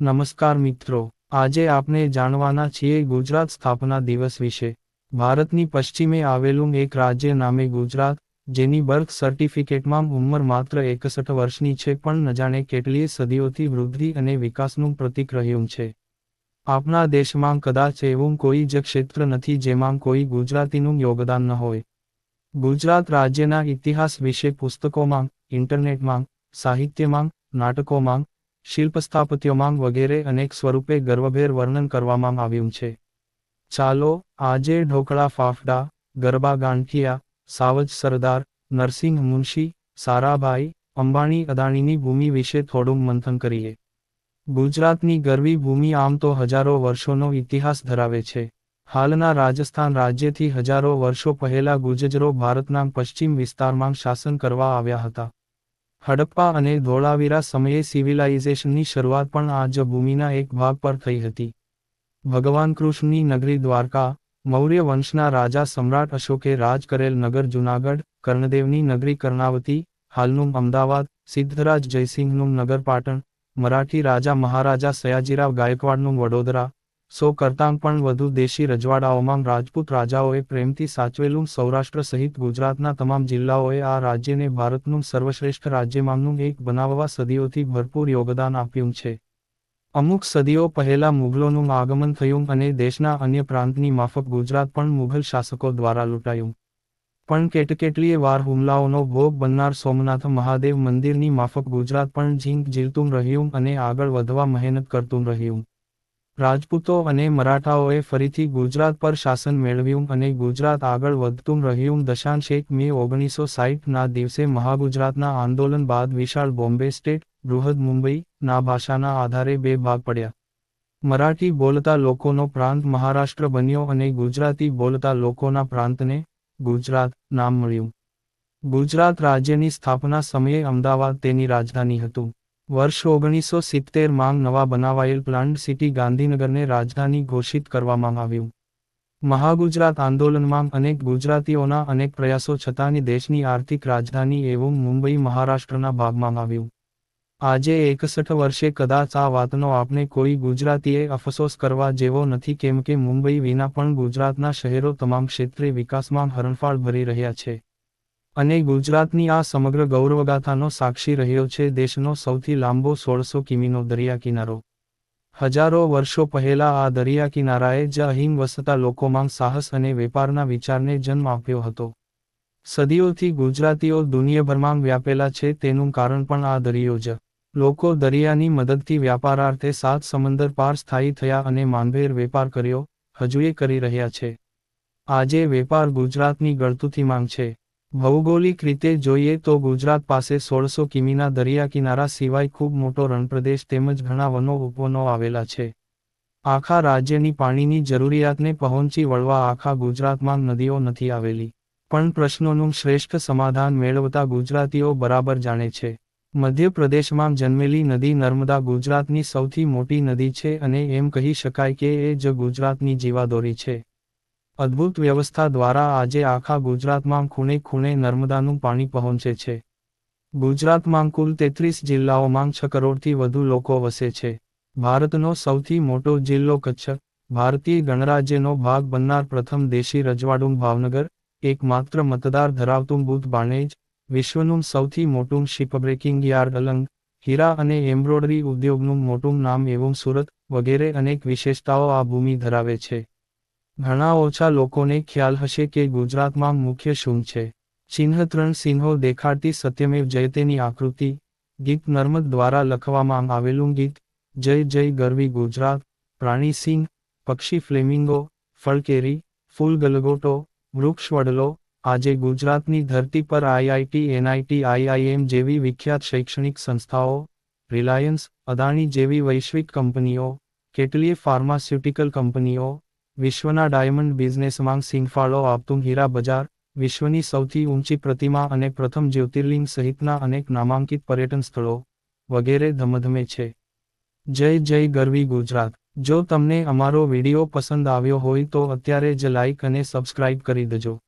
નમસ્કાર મિત્રો, આજે આપણે જાણવાના છીએ ગુજરાત સ્થાપના દિવસ વિશે. ભારતની પશ્ચિમે આવેલું એક રાજ્ય નામે ગુજરાત, જેની બર્થ સર્ટિફિકેટમાં ઉંમર માત્ર એકસઠ વર્ષની છે પણ ન કેટલીય સદીઓથી વૃદ્ધિ અને વિકાસનું પ્રતીક રહ્યું છે. આપણા દેશમાં કદાચ એવું કોઈ જ ક્ષેત્ર નથી જેમાં કોઈ ગુજરાતીનું યોગદાન ન હોય. ગુજરાત રાજ્યના ઇતિહાસ વિશે પુસ્તકોમાં, ઇન્ટરનેટમાં, સાહિત્યમાં, નાટકોમાં શિલ્પ સ્થાપત્યોમાં વગેરે અનેક સ્વરૂપે ગર્વભેર વર્ણન કરવામાં આવ્યું છે. ચાલો, આજે ઢોકળા ફાફડા, ગરબા ગાંઠિયા, સાવજ સરદાર, નરસિંહ મુનશી, સારાભાઈ, અંબાણી અદાણીની ભૂમિ વિશે થોડું મંથન કરીએ. ગુજરાતની ગરવી ભૂમિ આમ તો હજારો વર્ષોનો ઇતિહાસ ધરાવે છે. હાલના રાજસ્થાન રાજ્યથી હજારો વર્ષો પહેલા ગુજજરો ભારતના પશ્ચિમ વિસ્તારમાં શાસન કરવા આવ્યા હતા. હડપ્પા અને ધોળાવીરા સમયે સિવિલાઇઝેશનની શરૂઆત પણ આ જ ભૂમિના એક ભાગ પર થઈ હતી. ભગવાન કૃષ્ણની નગરી દ્વારકા, મૌર્ય વંશના રાજા સમ્રાટ અશોકે રાજ કરેલ નગર જૂનાગઢ, કર્ણદેવની નગરી કર્ણાવતી, હાલનું અમદાવાદ, સિદ્ધરાજ જયસિંહનું નગર પાટણ મરાઠી રાજા મહારાજા સયાજીરાવ ગાયકવાડનું વડોદરા સો કરતાં પણ વધુ દેશી રજવાડાઓમાં રાજપૂત રાજાઓએ પ્રેમથી સાચવેલું સૌરાષ્ટ્ર સહિત ગુજરાતના તમામ જિલ્લાઓએ આ રાજ્યને ભારતનું સર્વશ્રેષ્ઠ રાજ્યમાંનું એક બનાવવા સદીઓથી ભરપૂર યોગદાન આપ્યું છે. અમુક સદીઓ પહેલા મુઘલોનું આગમન થયું અને દેશના અન્ય પ્રાંતની માફક ગુજરાત પણ મુઘલ શાસકો દ્વારા લૂંટાયું. પણ કેટકેટલીય વાર હુમલાઓનો ભોગ બનનાર સોમનાથ મહાદેવ મંદિરની માફક ગુજરાત પણ ઝીંક ઝીલતું રહ્યું અને આગળ વધવા મહેનત કરતું રહ્યું. રાજપૂતો અને મરાઠાઓએ ફરીથી ગુજરાત પર શાસન મેળવ્યું અને ગુજરાત આગળ વધતું રહ્યું. દશાંશ એક મે ઓગણીસો સાહીઠના દિવસે મહાગુજરાતના આંદોલન બાદ વિશાળ બોમ્બે સ્ટેટ બૃહદ મુંબઈ ના ભાષાના આધારે બે ભાગ પડ્યા. મરાઠી બોલતા લોકોનો પ્રાંત મહારાષ્ટ્ર બન્યો અને ગુજરાતી બોલતા લોકોના પ્રાંતને ગુજરાત નામ મળ્યું. ગુજરાત રાજ્યની સ્થાપના સમયે અમદાવાદ તેની રાજધાની હતું. વર્ષ ઓગણીસો સિત્તેર માંગ નવા બનાવાયેલ પ્લાન્ટ સિટી ગાંધીનગરને રાજધાની ઘોષિત કરવામાં આવ્યું. મહાગુજરાત આંદોલનમાં અનેક ગુજરાતીઓના અનેક પ્રયાસો છતાંની દેશની આર્થિક રાજધાની એવું મુંબઈ, મહારાષ્ટ્રના ભાગમાં આવ્યું. આજે એકસઠ વર્ષે કદાચ આ વાતનો આપણે કોઈ ગુજરાતીએ અફસોસ કરવા જેવો નથી કેમ કે મુંબઈ વિના પણ ગુજરાતના શહેરો તમામ ક્ષેત્રે વિકાસમાં હરણફાળ ભરી રહ્યા છે. અને ગુજરાતની આ સમગ્ર ગૌરવગાથાનો સાક્ષી રહ્યો છે દેશનો સૌથી લાંબો સોળસો કિમીનો દરિયા કિનારો. હજારો વર્ષો પહેલા આ દરિયા કિનારાએ જ અહીં વસતા લોકોમાં સાહસ અને વેપારના વિચારને જન્મ આપ્યો હતો. સદીઓથી ગુજરાતીઓ દુનિયાભરમાં વ્યાપેલા છે તેનું કારણ પણ આ દરિયો જ. લોકો દરિયાની મદદથી વ્યાપારાર્થે સાત સમંદર પાર સ્થાયી થયા અને માનભેર વેપાર કર્યો, હજુએ કરી રહ્યા છે. આજે વેપાર ગુજરાતની ગળતુથી માંગ છે. ભૌગોલિક રીતે જોઈએ તો ગુજરાત પાસે સોળસો કિમીના દરિયા કિનારા સિવાય ખૂબ મોટો રણપ્રદેશ તેમજ ઘણા વનો ઉપવનો આવેલા છે. આખા રાજ્યની પાણીની જરૂરિયાતને પહોંચી વળવા આખા ગુજરાતમાં નદીઓ નથી આવેલી. પણ પ્રશ્નોનું શ્રેષ્ઠ સમાધાન મેળવતા ગુજરાતીઓ બરાબર જાણે છે. મધ્યપ્રદેશમાં જન્મેલી નદી નર્મદા ગુજરાતની સૌથી મોટી નદી છે અને એમ કહી શકાય કે એ જ ગુજરાતની જીવાદોરી છે. અદ્ભુત વ્યવસ્થા દ્વારા આજે આખા ગુજરાતમાં ખૂણે ખૂણે નર્મદાનું પાણી પહોંચે છે. ગુજરાતમાં કુલ તેત્રીસ જિલ્લાઓમાં છ કરોડથી વધુ લોકો વસે છે. ભારતનો સૌથી મોટો જિલ્લો કચ્છ, ભારતીય ગણરાજ્યનો ભાગ બનનાર પ્રથમ દેશી રજવાડું ભાવનગર, એકમાત્ર મતદાર ધરાવતું બુથ બાણેજ, વિશ્વનું સૌથી મોટું શિપબ્રેકિંગ યાર્ડ અલંગ, હીરા અને એમ્બ્રોડરી ઉદ્યોગનું મોટું નામ એવું સુરત વગેરે અનેક વિશેષતાઓ આ ભૂમિ ધરાવે છે. ઘણા ઓછા લોકોને ખ્યાલ હશે કે ગુજરાતમાં મુખ્ય શું છે. ચિહ્ન ત્રણ સિંહો દેખાડતી સત્યમેવ જયતેની આકૃતિ, ગીત નર્મદ દ્વારા લખવામાં આવેલું ગીત, જય જય ગરવી ગુજરાત, પ્રાણી સિંહ, પક્ષી ફ્લેમિંગો, ફળકેરી, ફૂલ ગલગોટો, વૃક્ષ વડલો, આજે ગુજરાતની ધરતી પર આઈઆઈટી, એનઆઈટી, આઈઆઈએમ જેવી વિખ્યાત શૈક્ષણિક સંસ્થાઓ, રિલાયન્સ, અદાણી જેવી વૈશ્વિક કંપનીઓ, કેટલીય ફાર્માસ્યુટિકલ કંપનીઓ વિશ્વના ડાયમંડ બિઝનેસમાં સિંગફાળો આપતું હીરા બજાર, વિશ્વની સૌથી ઊંચી પ્રતિમા અને પ્રથમ જ્યોતિર્લિંગ સહિતના અનેક નામાંકિત પર્યટન સ્થળો વગેરે ધમધમે છે. જય જય ગરવી ગુજરાત. જો તમને અમારો વીડિયો પસંદ આવ્યો હોય તો અત્યારે જ લાઇક અને સબસ્ક્રાઇબ કરી દેજો.